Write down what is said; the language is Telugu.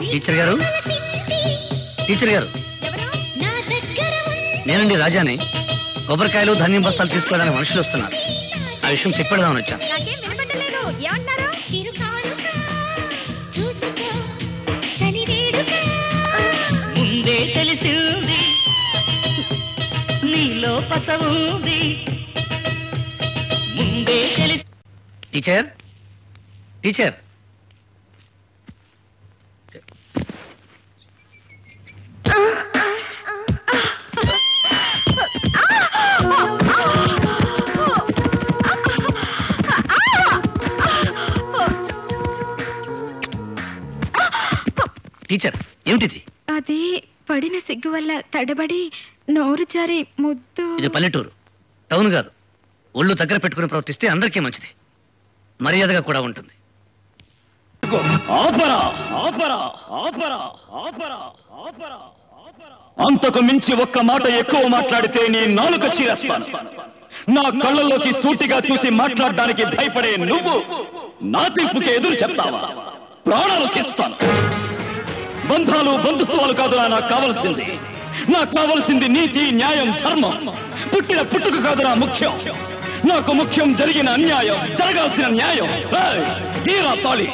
టీచర్ గారు? టీచర్ గారు. నేనండి రాజాని. కొబ్బరికాయలు ధాన్యం బస్తాలు తీసుకోవడానికి మనుషులు వస్తున్నారు. ఆ విషయం చెప్పేద్దామని వచ్చాను. నాకేం వినపడలేదు ఏమన్నారు ముందే తెలిసింది. నీలో పసవుంది. ముందే తెలిసి టీచర్? టీచర్? టీచర్ ఏమిటిది? అది పడిన సిగ్గు వల్ల తడబడి నోరు జారి ముద్దు. ఇది పల్లెటూరు. టౌన్ కాదు. ఒళ్ళు దగ్గర పెట్టుకుని ప్రవర్తిస్తే అందరికీ మంచిది. మర్యాదగా కూడా ఉంటుంది. ఆపరా ఆపరా ఆపరా ఆపరా ఆపరా అంతకు మించి ఒక్క మాట ఎక్కువ మాట్లాడితే నీ నాలుక చీరస్తాను. నా కళ్ళల్లోకి సూటిగా చూసి మాట్లాడడానికి భయపడే నువ్వు నా తీర్పుకి ఎదురు చెప్తావా? ప్రాణాలు ఇస్తాను బంధాలు బంధుత్వాలు కాదురా నాకు కావలసింది. నాకు కావలసింది నీతి న్యాయం ధర్మం. పుట్టిన పుట్టుక కాదురా ముఖ్యం. నాకు ముఖ్యం జరిగిన అన్యాయం జరగాల్సిన న్యాయం. తీరా తాళి.